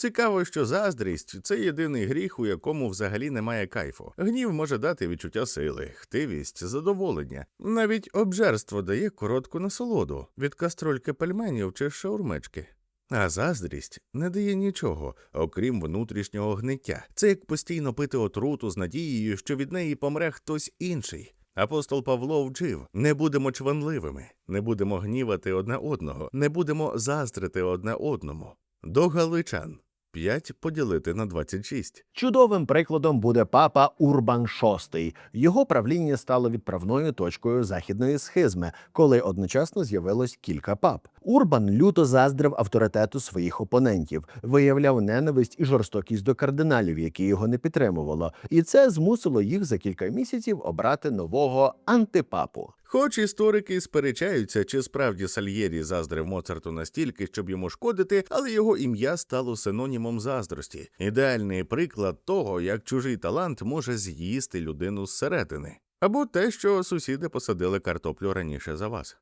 Цікаво, що заздрість це єдиний гріх, у якому взагалі немає кайфу. Гнів може дати відчуття сили, хтивість, задоволення. Навіть обжерство дає коротку насолоду від кастрольки пельменів чи шаурмечки. А заздрість не дає нічого, окрім внутрішнього гниття. Це як постійно пити отруту з надією, що від неї помре хтось інший. Апостол Павло вчив: не будемо чванливими, не будемо гнівати одне одного, не будемо заздрити одне одному. До галичан 5 поділити на 26. Чудовим прикладом буде папа Урбан VI. Його правління стало відправною точкою західної схизми, коли одночасно з'явилось кілька пап. Урбан люто заздрив авторитету своїх опонентів, виявляв ненависть і жорстокість до кардиналів, які його не підтримувало, і це змусило їх за кілька місяців обрати нового антипапу. Хоч історики сперечаються, чи справді Сальєрі заздрив Моцарту настільки, щоб йому шкодити, але його ім'я стало синонімом заздрості. Ідеальний приклад того, як чужий талант може з'їсти людину зсередини. Або те, що сусіди посадили картоплю раніше за вас.